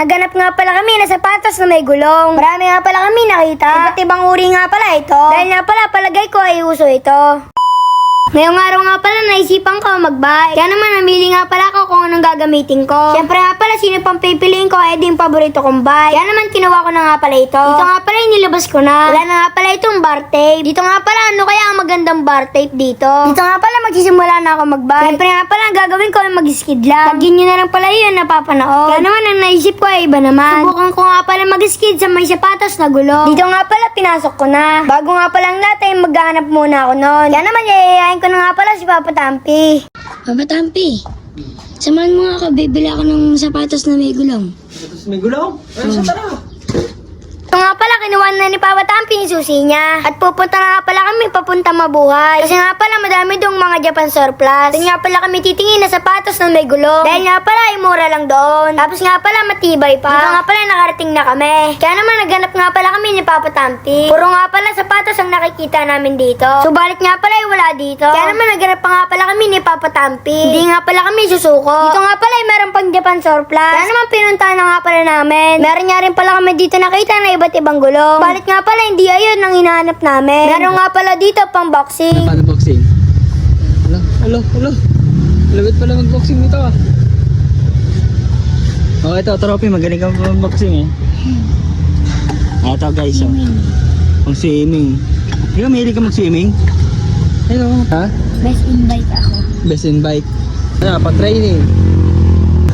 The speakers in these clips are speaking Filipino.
Naganap nga pala kami na sapatos na may gulong. Marami nga pala kami nakita. Iba't ibang uri nga pala ito. Dahil nga pala palagay ko ay uso ito. Ngayong araw nga pala naisipan ko mag-buy. Kaya naman namili nga pala ako kung anong gagamitin ko. Siyempre nga pala sino pang pipiliin ko ay din paborito kong buy. Kaya naman kinuha ko na nga pala ito. Dito nga pala inilabas ko na. Wala na nga pala itong bar tape. Dito nga pala ano kaya ang magandang bar tape dito. Dito nga pala magsisimula na ako mag-buy. Siyempre nga pala ang gagawin ko ay mag-skid lang. Lagyan nyo na lang pala yun napapanood. Kaya naman ang naisip ko ay iba naman. Subukan ko nga pala mag-skid sa may sapatos na gulong. Dito nga pala pinasok ko na. Bago nga pala ang lahat ay maghahanap muna ako noon. Kaya naman yayayain ko na nga pala si Papa Tampi. Papa Tampi, samahan mo nga ako, bibili ako ng sapatos na may gulong. Tapos may gulong. Ay, sa tara. Kinuha na ni Papa Tampi yung susi niya. At pupunta na nga pala kami papunta mabuhay. Kasi nga pala, madami dong mga Japan surplus. Doon nga pala kami titingin na sapatos na may gulong. Dahil nga pala, ay mura lang doon. Tapos nga pala, matibay pa. Dito nga pala, nakarating na kami. Kaya naman, naghanap nga pala kami ni Papa Tampi. Puro nga pala sapatos ang nakikita namin dito. Subalit nga pala, ay wala dito. Kaya naman, naghanap nga pala kami ni Papa Tampi. Hindi nga pala kami susuko. Dito nga pala, ay meron pang Japan surplus. Kaya naman, pinuntahan na nga pala namin. Meron nga rin pala kami dito nakita na iba't ibang gulong. Balit nga pala, hindi ayun ang hinahanap namin. Meron nga pala dito pang boxing. Paano boxing? Alo, alo, alo. Lawit pala mag-boxing nito ah. Oh, ito, trophy. Magaling ka mag-boxing eh. Ah, ito guys, oh. Pang swimming. Hindi ka mahilig ka mag-swimming? Ayun, oh. ha? Best invite ako. Best in bike. Ano, pa-training.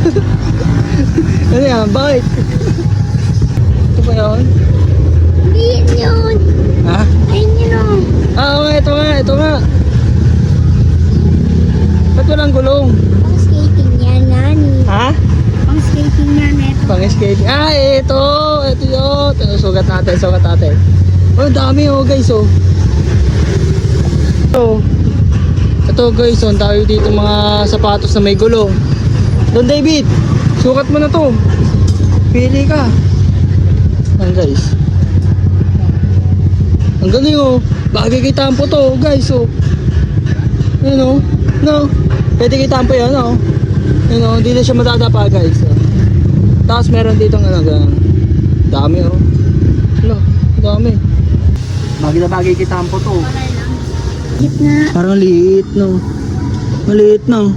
ano yan? Bakit? Ito ba yun? Hindi yun. Ha? Ayun yun. Ah, nga, ito nga, ito nga. Ba't walang gulong? Pang skating yan, nani. Ha? Pang skating yan, eto. Pang skating. Ah, ito! Ito yun! Ito, sugat natin, sugat natin. Oh, dami oh, guys, oh. Ito. Ito, guys, oh, dami dito mga sapatos na may gulong. Don David, sukat mo na to. Pili ka. Ayan, guys. Ang galing, oh. Bagay kay Tampo to, guys, oh. Ayan, oh. No. Pwede kay Tampo yan, oh. Ayan, oh. Hindi na siya matadapa, guys. Oh. Tapos meron dito ng ano, ganun. Dami oh. Ano, dami. Bagay na bagay kita ang to. Gitna. Parang liit no. Maliit no.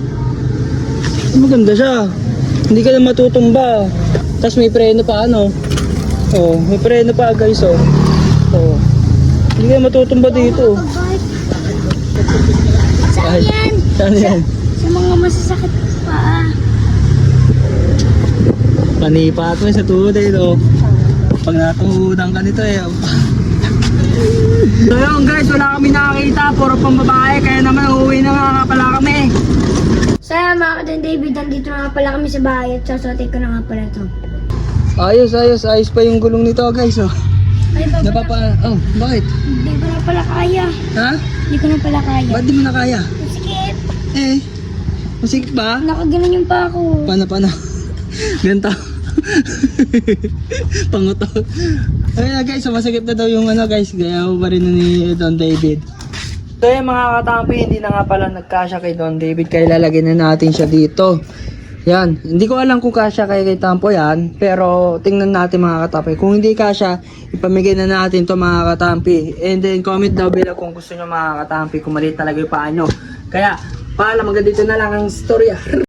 Maganda siya. Hindi ka na matutumba. Tapos may preno pa ano. Oh, may preno pa guys oh. Oh. Ka na matutumba dito. Saan yan? Saan yan? Sa mga masasakit pa. Panipat mo sa tuhod eh no. Pag natuhudan ka nito eh. So yun guys, wala kami nakakita, puro pang babae, kaya naman uuwi na nga pala kami. So yan mga kadang David, nandito na nga pala kami sa bahay at sasotin ko na nga pala ito. Ayos, ayos, ayos pa yung gulong nito guys oh. Ay, baba. Napapa, oh, bakit? Hindi ko na pala kaya. Ha? Hindi ko na pala kaya. Ba't di mo na kaya? Sikip. Eh, masikip ba? Nakaganan yung pa ako. Paano, paano? Ganito. Panguto. Ayun na guys, so masakit na daw yung ano guys, gaya pa rin ni Don David. So yung mga katampi, hindi na nga pala nagkasya kay Don David, kaya lalagyan na natin siya dito. Yan, hindi ko alam kung kasya kay kay Tampo yan, pero tingnan natin mga katampi. Kung hindi kasya, ipamigay na natin to mga katampi. And then comment daw below kung gusto nyo mga katampi, kung maliit talaga yung paa nyo. Kaya, paalam, hanggang dito na lang ang storya.